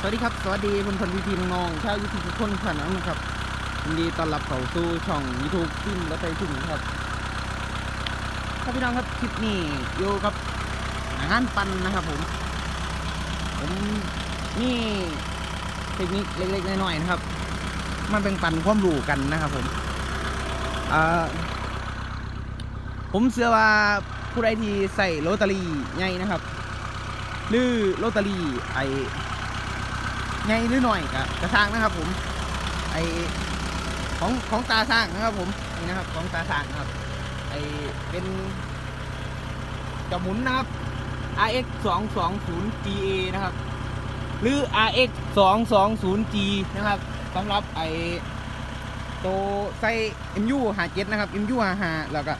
สวัสดีครับ สวัสดีเพื่อนคนพี่พี่น้องๆชาวยูทูบทุกคนผ่านนะครับยินดีต้อนรับเข้าสู่ช่องยูทูบซิมและไปถึงครับครับพี่น้องครับคลิปนี้อยู่กับอาหารปันนะครับ ผม ผมนี่เทคนิคเล็กๆน้อยๆนะครับมาเป็นปันความรู้กันนะครับ ผมผมเชื่อว่าผู้ใดที่ใส่โรตารี่ใหญ่นะครับ หรือโรตารี่ไอ ไงหรือหน่อยกับกระช่างนะครับผมไอของของตาสร้างนะครับผมนี่นะครับของตาสร้างนะครับไอเป็นจะหมุนนะครับ RX 2 2 0 GA นะครับ หรือ RX 2 2 0 G นะครับสำหรับไอโตวไซ MU 57นะครับ MU 55แล้วก็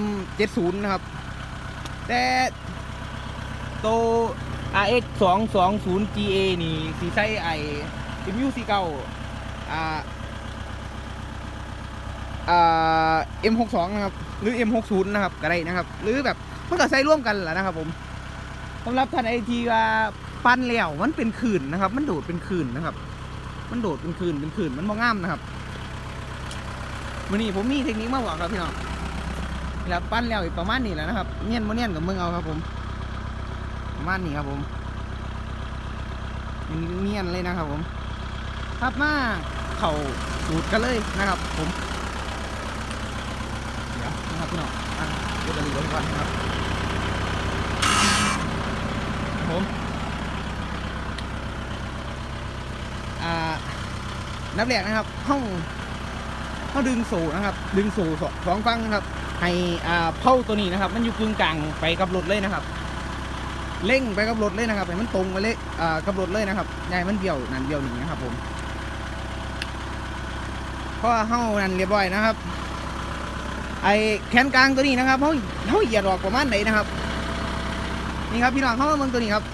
M 70 นะครับ แต่โตว RX 2 2 0 GA นี่สีไส้ไอ MU 4 9อ่าอ่า M62 นะครับ หรือ M60 นะครับก็ได้นะครับ หรือแบบมันก็ใส่ร่วมกันแหละนะครับผมสำหรับท่านไอทีว่าปั้นแล้วมันเป็นขื่นนะครับ มันโดดเป็นขื่นนะครับ มันโดดเป็นขื่นเป็นขื่นมันมองง่ามนะครับวันนี้ผมมีเทคนิคมาบอกครับพี่น้องแหละปั้นแล้วอีกประมาณนี้แหละนะครับเนียนโมเนียนกับมึงเอาครับผม ประมาณนี้ครับผมเนียนเลยนะครับผมครับมาเข่าสูตรกันเลยนะครับ ผมเดี๋ยวนะครับพี่น้องอะเดี๋ยวจะรีบก่อนนะครับครับผมอ่านับแรกนะครับห้องเขาดึงสูนะครับ ดึงสูสองสองฟังนะครับ ให้อ่าเผาตัวนี้นะครับ มันอยู่กึ่งกลางไปกับรถเลยนะครับ เร่งไปกับรถเลยนะครับให้มันตรงไปเลยอ่ากับรถเลยนะครับยายมันเบี้ยวนั่นเบี้ยวนี่นะครับผมเพราะว่าเฮานั่นเรียบร้อยนะครับ ไอแขนกลางตัวนี้นะครับเฮาเฮาเหยียดออกประมาณไหนนะครับ นี่ครับพี่น้องเฮามาเบิ่งตัวนี้ครับ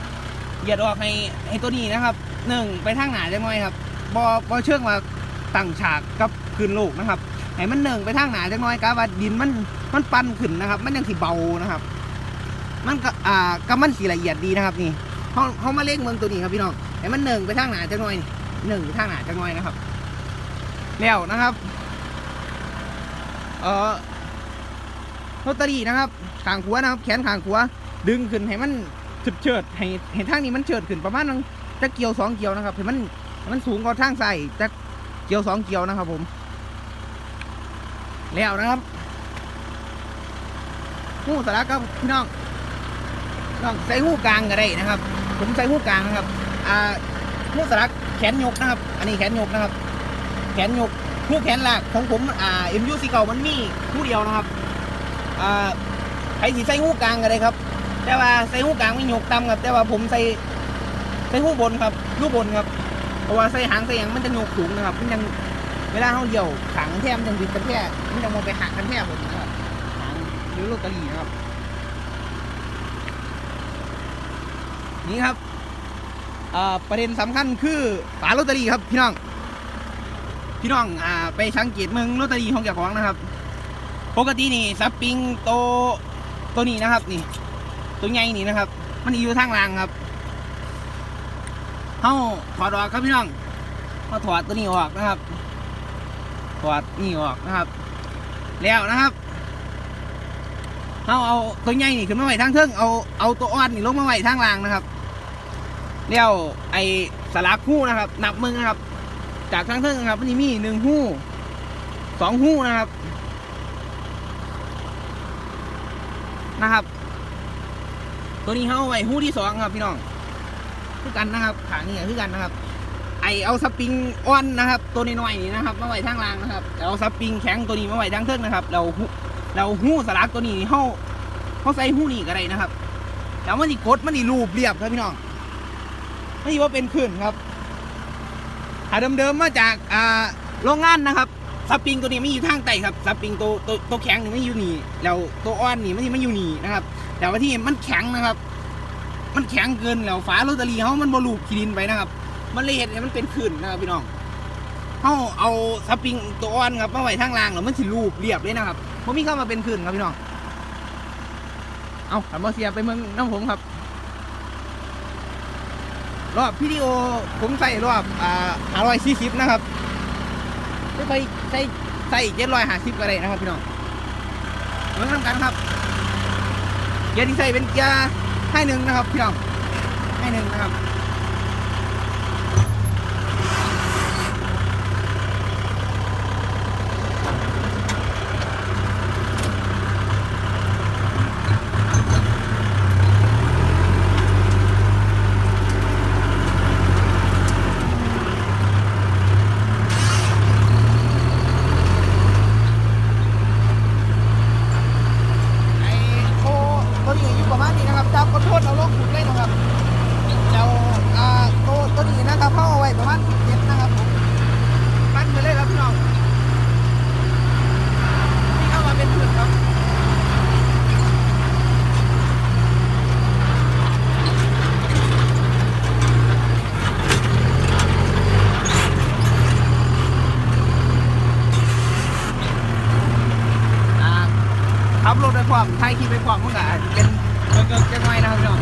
เหยียดออกให้ให้ตัวนี้นะครับหนึ่งไปทางหนาจังหน่อยครับบอบอเชื่องว่าตั้งฉากกับขึ้นลูกนะครับให้มันหนึ่งไปทางหนาจังหน่อยกะว่าดินมันมันปั่นขึ้นนะครับ มันยังสิเบานะครับ มันก็อ่ากำมันสีละเอียดดีนะครับนี่เขาเขามาเล่งเมืองตัวนี้ครับพี่น้องให้มันหนึ่งไปทางหนาจังหน่อยนี่หนึ่งไปทางหนาจังหน่อยนะครับแล้วนะครับเอ่อลอตเตอรี่นะครับขางขวานะครับ แขนขางขวาดึงขึ้นให้มันเฉิดเฉิดให้ให้ทางนี้มันเฉิดขึ้นประมาณนึงจะเกี่ยวสองเกี่ยวนะครับให้มันมันสูงกว่าทางใส่จะเกี่ยวสองเกี่ยวนะครับผม แล้วนะครับหูสาระครับพี่น้อง ลองใส่หูกลางก็ได้นะครับ ผมใส่หูกลางนะครับอ่าหูสลักแขนยกนะครับ อันนี้แขนยกนะครับ แขนยกหูแขนหลักของผมอ่า MU สีเก่ามันมีหูเดียวนะครับอ่าใครสีใส่หูกลางก็ได้ครับ แต่ว่าใส่หูกลางไม่ยกต่ำครับ แต่ว่าผมใส่ใส่หูบนครับหูบนครับเพราะว่าใส่หางใส่หยังมันจะยกสูงนะครับ มันยังเวลาเขาเดี่ยวขังแทมยังติดกันแท้มันยังมองไปหักกันแท้ผมนะครับหางหรือลูกกระดี่นะครับ นี่ครับประเด็นสำคัญคือฝาลอตเตอรี่ครับพี่น้อง พี่น้องอไปสังเกตเมืองลอตเตอรี่ของเจ้าของนะครับ ปกตินี่ซับปิงโตตัวนี้นะครับ นี่ ตัวใหญ่นี่นะครับ มันอยู่ทางล่างครับเขาถอดออกครับพี่น้องเขาถอดตัวนี้ออกนะครับถอดนี่ออกนะครับ แล้วนะครับ เขาเอาตัวใหญ่นี่ขึ้นมาไว้ทางเทิงเอาเอาตัวอ่อนนี่ลงมาไว้ทางล่างนะครับแล้วไอสลักหู้นะครับ นับมึงนะครับ จากทางเทิงนะครับมันมีหนึ่งหู้สองหู้นะครับนะครับ ตัวนี้เขาเอาไว้หู้ที่สองครับพี่น้องคือกันนะครับขางนี่คือกันนะครับ ไอเอาสปริงอ่อนนะครับ ตัวน้อยๆนี่นะครับมาไว้ทางล่างนะครับแล้วเอาสปริงแข็งตัวนี้มาไว้ทางเทิงนะครับ เรา เราหู้สลักตัวนี้เขาเขาใส่หู้นี่ก็ได้นะครับแล้วมันนี่กดมันนี่รูปเรียบครับพี่น้องไม่ใช่ว่าเป็นขึ้นครับหาเดิมๆมาจากอ่าโรงงานนะครับสปริงตัวนี้ไม่อยู่ทางใต้ครับสปริงตัวตัวตัวแข็งนี่ไม่อยู่นี่แล้วตัวอ่อนนี่ไม่ใช่ไม่อยู่นี่นะครับแต่ว่าที่มันแข็งนะครับ มันแข็งเกินแล้วฝาโรตารีเขามันบลูบขีดินไปนะครับ มันเลยเห็นมันเป็นขื่นนะครับพี่น้อง เขาเอาสปริงตัวอ่อนครับมาไว้ทางล่างแล้วมันสิรูปเรียบเลยนะครับผมมีเข้ามาเป็นขื่นครับพี่น้อง เอาขับมาเสียไปเมืองน้ำผมครับ รอบวิดีโอผมใส่รอบอ่าห้าร้อยสี่สิบนะครับไม่ค่ใส่ใส่เจ็ดร้อยห้าสิบก็ได้นะครับพี่น้องเหมือนกันครับเกียร์ที่ใส่เป็นเกียร์ให้หนึ่งนะครับพี่น้องให้หนึ่งนะครับ ไอ้โคตัวนี้อยู่ประมาณนี้นะครับจับขอโทษเอาลงถูกเลยนะครับเจ้าอ่าตัวตัวนี้นะครับเข้าเอาไว้ประมาณสิบเจ็ดนะครับผมปั้นไปเลยครับพี่น้องนี่เข้ามาเป็นผืนครับอ่า ขับรถไปความไทยขี่ไปความเมื่อไหร่เป็นเกินเกินไงนะครับพี่น้อง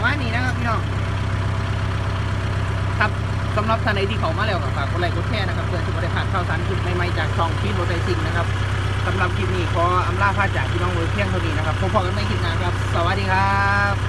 ประมาณนี้นะครับพี่น้องครับสำหรับท่านใดที่เขามาแล้วก็ฝากกดไลค์กดแชร์นะครับเพื่อที่จะได้ผ่านข่าวสารคลิปใหม่ๆจากช่องฟีดโรไดซิงนะครับสำหรับคลิปนี้ขออำลาพาจากพี่น้องไว้เพียงเท่านี้นะครับพบกันในคลิปหน้าครับ สวัสดีครับ